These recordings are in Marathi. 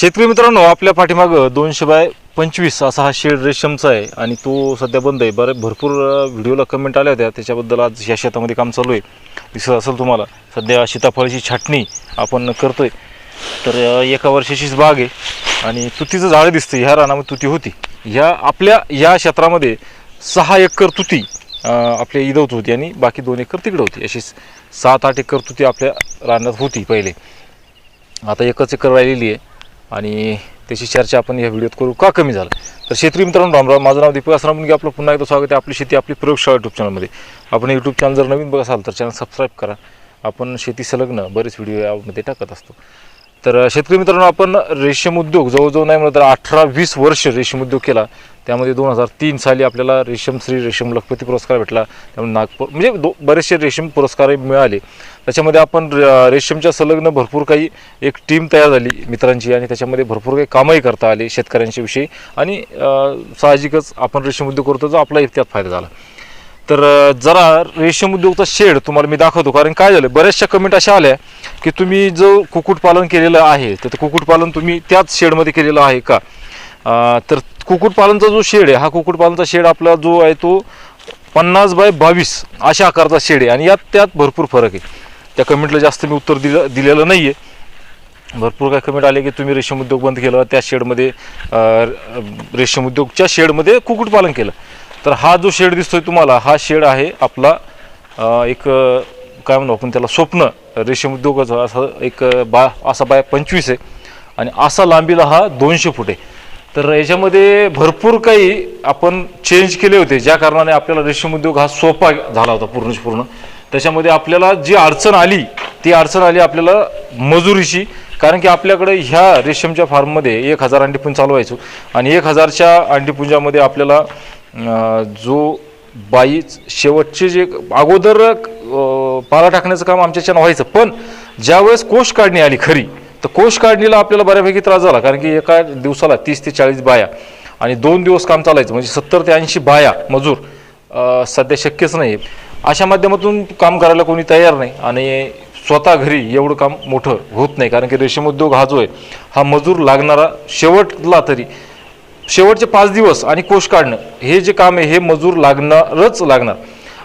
शेतकरी मित्रांनो आपल्या पाठीमागं दोनशे बाय पंचवीस असा हा शेड रेशमचा आहे आणि तो सध्या बंद आहे. बरं भरपूर व्हिडिओला कमेंट आल्या होत्या. त्याच्याबद्दल आज या शेतामध्ये काम चालू आहे. दिसत असेल तुम्हाला सध्या सीताफळाची छाटणी आपण करतोय. तर एका वर्षाचीच बाग आहे आणि तुतीचं झाड दिसतं ह्या रानामध्ये तुती होती. ह्या आपल्या या क्षेत्रामध्ये सहा एकर तुती आपल्या इदवत होती आणि बाकी दोन एकर तिकडं होती. अशी सात आठ एकर तुती आपल्या रानात होती पहिले. आता एकच एकर राहिलेली आहे. आणि त्याची चर्चा आपण या व्हिडिओत करू. का कमी झालं? तर शेतकरी मित्रांनो रामराव माझं नाव दीपक असणार म्हणजे आपलं पुन्हा एकदा स्वागत आहे आपली शेती आपली प्रयोगशाळा यूट्यूब चॅनलमध्ये आपण यूट्यूब चॅनल जर नवीन बघत असाल तर चॅनल सबस्क्राईब करा. आपण शेती संलग्न बरेच व्हिडिओ यामध्ये टाकत असतो. तर शेतकरी मित्रांनो आपण रेशीम उद्योग जवळजवळ नाही म्हणलं तर अठरा वीस वर्ष रेशीम उद्योग केला. त्यामध्ये दोन हजार तीन साली आपल्याला रेशीम श्री रेशीम लखपती पुरस्कार भेटला. त्यामुळे नागपूर म्हणजे दो बरेचसे रेशीम पुरस्कारही मिळाले. त्याच्यामध्ये आपण रेशीमच्या संलग्न भरपूर काही एक टीम तयार झाली मित्रांची आणि त्याच्यामध्ये भरपूर काही कामही करता आले शेतकऱ्यांच्या विषयी. आणि साहजिकच आपण रेशीम उद्योग करतो जो आपला त्यात फायदा झाला. तर जरा रेशीम उद्योगचा शेड तुम्हाला मी दाखवतो कारण काय झालं बऱ्याचशा कमेंट अशा आल्या की तुम्ही जो कुक्कुटपालन केलेलं आहे तर ते कुक्कुटपालन तुम्ही त्याच शेडमध्ये केलेलं आहे का? तर कुक्कुटपालनचा जो शेड आहे हा कुक्कुटपालनचा शेड आपला जो आहे तो पन्नास बाय बावीस अशा आकारचा शेड आहे आणि यात त्यात भरपूर फरक आहे. त्या कमेंटला जास्त मी उत्तर दिलं दिलेलं नाही आहे भरपूर काय कमेंट आले की तुम्ही रेशीम उद्योग बंद केलं त्या शेडमध्ये रेशीम उद्योगच्या शेडमध्ये कुक्कुटपालन केलं. तर हा जो शेड दिसतोय तुम्हाला हा शेड आहे आपला एक काय म्हणू आपण त्याला स्वप्न रेशीम उद्योगाचा असं एक बा असा बाय पंचवीस आहे. आणि असा लांबीला हा दोनशे फूट आहे. तर याच्यामध्ये भरपूर काही आपण चेंज केले होते ज्या कारणाने आपल्याला रेशीम उद्योग हा सोपा झाला होता पूर्णच पूर्ण. त्याच्यामध्ये आपल्याला जी अडचण आली ती अडचण आली आपल्याला मजुरीची. कारण की आपल्याकडे ह्या रेशमच्या फार्ममध्ये एक हजार अंडीपुंज चालवायचो आणि एक हजारच्या अंडीपुंजामध्ये आपल्याला जो बाई शेवटचे जे अगोदर पाला टाकण्याचं काम आमच्याच्यानं व्हायचं. पण ज्यावेळेस कोष काढणी आली खरी तर कोष काढणीला आपल्याला बऱ्यापैकी त्रास झाला. कारण की एका दिवसाला तीस ते चाळीस बाया आणि दोन दिवस काम चालायचं. म्हणजे सत्तर ते ऐंशी बाया मजूर सध्या शक्यच नाही अशा माध्यमातून काम करायला कोणी तयार नाही आणि स्वतः घरी एवढं काम मोठं होत नाही. कारण की रेशीम उद्योग हा जो आहे हा मजूर लागणारा शेवटला तरी शेवटचे पाच दिवस आणि कोष काढणं हे जे काम आहे हे मजूर लागणारच लागणार.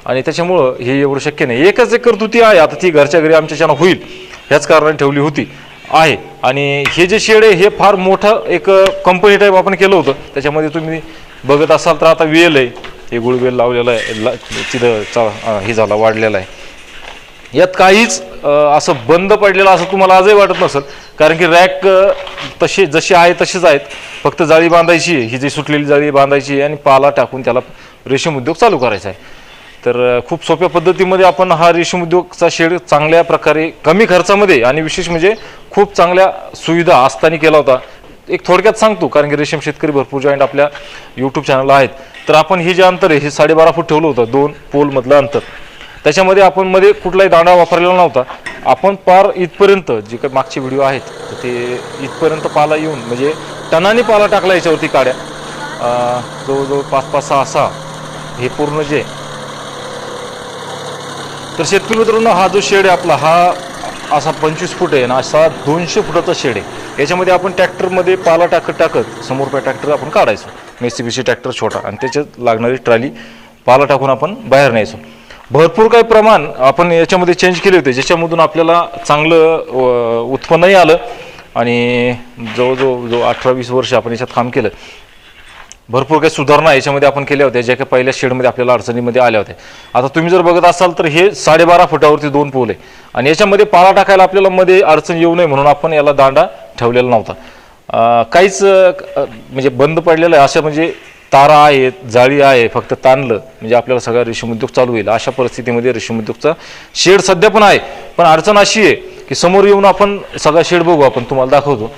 आणि त्याच्यामुळं हे एवढं शक्य नाही. एकच एक कर्तुती आहे. आता ती घरच्या घरी आमच्याच्यानं होईल ह्याच कारणाने ठेवली होती आहे. आणि हे जे शेड आहे हे फार मोठं एक कंपनी टाईप आपण केलं होतं. त्याच्यामध्ये तुम्ही बघत असाल तर आता वेल आहे हे गुळवेल लावलेलं आहे. ला तिथं चा हे झाला वाढलेला आहे. यात काहीच असं बंद पडलेलं असं तुम्हाला आजही वाटत नसेल. कारण की रॅक तसे जसे आहे तसेच आहेत. फक्त जाळी बांधायची ही जी सुटलेली जाळी बांधायची आहे आणि पाला टाकून त्याला रेशीम उद्योग चालू करायचा आहे. तर खूप सोप्या पद्धतीमध्ये आपण हा रेशीम उद्योगचा शेड चांगल्या प्रकारे कमी खर्चामध्ये आणि विशेष म्हणजे खूप चांगल्या सुविधा असताना केला होता. एक थोडक्यात सांगतो कारण की रेशीम शेतकरी भरपूर जॉईंट आपल्या यूट्यूब चॅनलला आहेत. तर आपण हे जे अंतर आहे हे साडेबारा फूट ठेवलं होतं दोन पोलमधलं अंतर. त्याच्यामध्ये आपण मध्ये कुठलाही दांडा वापरलेला नव्हता. आपण पार इथपर्यंत जे काही मागचे व्हिडिओ आहेत ते इथपर्यंत पाला येऊन म्हणजे टनाने पाला टाकला याच्यावरती काड्या. जवळजवळ पाच पाच सहा सहा. हे पूर्ण जे. तर शेतकरी मित्रांनो हा जो शेड आहे आपला हा असा पंचवीस फूट आहे ना असा दोनशे फुटाचा शेड आहे. याच्यामध्ये आपण ट्रॅक्टरमध्ये पाला टाकत टाकत समोर पाय ट्रॅक्टर आपण काढायचो. मेसीबीसी ट्रॅक्टर छोटा आणि त्याच्यात लागणारी ट्रॉली पाला टाकून आपण बाहेर न्यायचो. भरपूर काही प्रमाण आपण याच्यामध्ये चेंज केले होते ज्याच्यामधून आपल्याला चांगलं उत्पन्नही आलं. आणि जवळजवळ जो अठरा वीस वर्ष आपण याच्यात काम केलं भरपूर काही सुधारणा याच्यामध्ये आपण केल्या होत्या ज्या काही पहिल्या शेडमध्ये आपल्याला अडचणीमध्ये आल्या होत्या. आता तुम्ही जर बघत असाल तर हे साडेबारा फुटावरती दोन पोल आहे. आणि याच्यामध्ये पाला टाकायला आपल्याला मध्ये अडचण येऊ नये म्हणून आपण याला दांडा ठेवलेला नव्हता. काहीच म्हणजे बंद पडलेलं आहे. अशा म्हणजे तारा आहेत जाळी आहे फक्त ताणलं. म्हणजे आपल्याला सगळा रेशीम उद्योग चालू होईल. अशा परिस्थितीमध्ये रेशीम उद्योगचा शेड सध्या पण आहे. पण अडचण अशी आहे की समोर येऊन आपण सगळा शेड बघू. आपण तुम्हाला दाखवतो.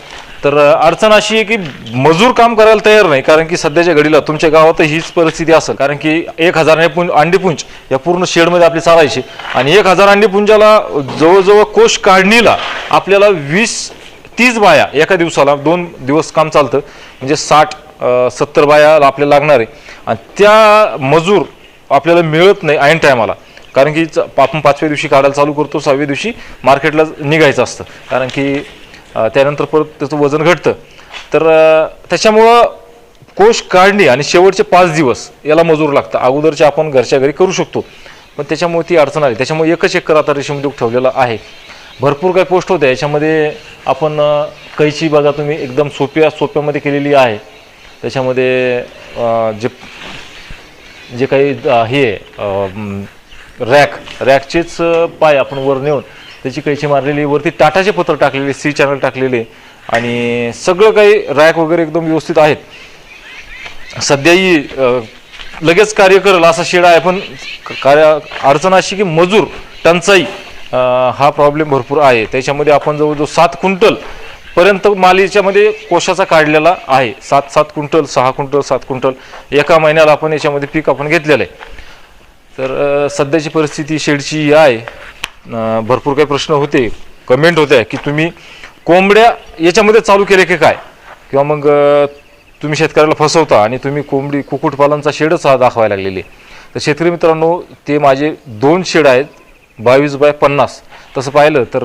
तर अडचण अशी आहे की मजूर काम करायला तयार नाही कारण की सध्याच्या घडीला तुमच्या गावात हीच परिस्थिती असेल. कारण की एक हजार अंडीपुंज या पूर्ण शेडमध्ये आपली चालायची. आणि एक हजार अंडीपुंजाला जवळजवळ कोष काढणीला आपल्याला वीस तीस बाया एका दिवसाला दोन दिवस काम चालतं. म्हणजे साठ सत्तर बायाला आपल्याला लागणार आहे. आणि त्या मजूर आपल्याला मिळत नाही ऐन टायमाला. कारण की च- आपण पाचव्या दिवशी काढायला चालू करतो सहाव्या दिवशी मार्केटला निघायचं असतं. कारण की त्यानंतर परत त्याचं वजन घटतं. तर त्याच्यामुळं कोश काढणे आणि शेवटचे पाच दिवस याला मजूर लागतं. अगोदरचे आपण घरच्या घरी करू शकतो. पण त्याच्यामुळे ती अडचण आली. त्याच्यामुळे एकच एकर आता रेशीम उद्योग ठेवलेला आहे. भरपूर काही पोस्ट होत्या. याच्यामध्ये आपण कैची बघा तुम्ही एकदम सोप्या सोप्यामध्ये केलेली आहे. त्याच्यामध्ये जे जे काही हे रॅक रॅकचेच पाय आपण वर नेऊन त्याची कैची मारलेली वरती टाटाचे पत्र टाकलेले सी चॅनल टाकलेले आणि सगळं काही रॅक वगैरे एकदम व्यवस्थित आहेत. सध्याही लगेच कार्य करेल असा शेड आहे पण कार्य अडचण अशी की मजूर टंचाई हा प्रॉब्लेम भरपूर आहे. त्याच्यामध्ये आपण जवळजवळ सात क्विंटल पर्यंत माल याच्यामध्ये कोशाचा काढलेला आहे. सात सात क्विंटल सहा क्विंटल सात क्विंटल एका महिन्याला आपण याच्यामध्ये पीक आपण घेतलेलं आहे. तर सध्याची परिस्थिती शेडची ही आहे. भरपूर काही प्रश्न होते कमेंट होत्या की तुम्ही कोंबड्या याच्यामध्ये चालू केले की काय? किंवा मग तुम्ही शेतकऱ्याला फसवता आणि तुम्ही कोंबडी कुक्कुटपालनचा शेडच हा दाखवायला लागलेले तर शेतकरी मित्रांनो ते माझे दोन शेड आहेत बावीस बाय पन्नास. तसं पाहिलं तर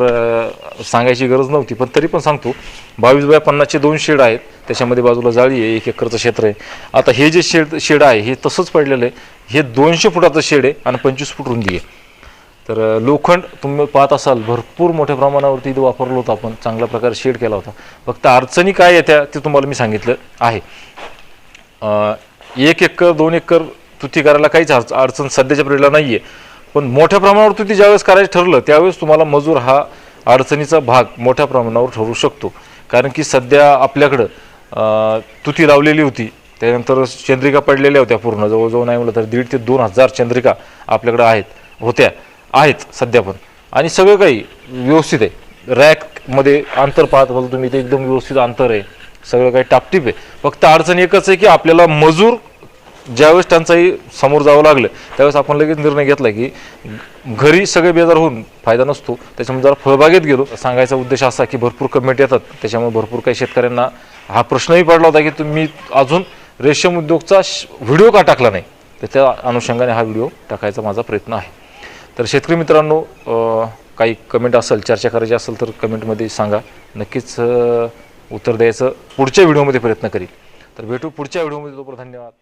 सांगायची गरज नव्हती पण तरी पण सांगतो बावीस बाय पन्नासचे दोन शेड आहेत त्याच्यामध्ये बाजूला जाळी आहे एक एकरचं क्षेत्र आहे. आता हे जे शेड शेड आहे हे तसंच पडलेलं आहे हे दोनशे फुटाचं शेड आहे आणि पंचवीस फूट रुंदी आहे. तर लोखंड तुम्ही पाहत असाल भरपूर मोठ्या प्रमाणावरती इथं वापरलो होतं आपण. चांगल्या प्रकारे शेड केला होता. फक्त अडचणी काय येत्या ते तुम्हाला मी सांगितलं आहे. एक एकर दोन एकर तुती करायला काहीच अडच- अडचण सध्याच्या पिढीला नाही आहे पण मोठ्या प्रमाणावर तुती ज्यावेळेस करायचं ठरलं त्यावेळेस तुम्हाला मजूर हा अडचणीचा भाग मोठ्या प्रमाणावर ठरू शकतो. कारण की सध्या आपल्याकडं तुती लावलेली होती. त्यानंतर चंद्रिका पडलेल्या होत्या पूर्ण. जवळजवळ नाही म्हटलं तर दीड ते दोन हजार चंद्रिका आपल्याकडं आहेत होत्या. आहेत सध्या पण. आणि सगळं काही व्यवस्थित आहे. रॅकमध्ये अंतर पाहत असाल तुम्ही ते एकदम व्यवस्थित अंतर आहे. सगळं काही टापटीप आहे. फक्त अडचण एकच आहे की आपल्याला मजूर ज्यावेळेस टंचाई समोर जावं लागलं त्यावेळेस आपण लगेच निर्णय घेतला की घरी सगळे बेजार होऊन फायदा नसतो. त्याच्यामुळे जरा फळबागेत गेलो. सांगायचा उद्देश असा की भरपूर कमेंट येतात. त्याच्यामुळे भरपूर काही शेतकऱ्यांना हा प्रश्नही पडला होता की तुम्ही अजून रेशम उद्योगचा व्हिडिओ का टाकला नाही? तर त्या अनुषंगाने हा व्हिडिओ टाकायचा माझा प्रयत्न आहे. तर शेतकरी मित्रांनो काही कमेंट असेल चर्चा करायची असेल तर कमेंटमध्ये सांगा. नक्कीच उत्तर द्यायचं. पुढच्या व्हिडिओमध्ये प्रयत्न करील. तर भेटू पुढच्या व्हिडिओमध्ये तोपर्यंत धन्यवाद.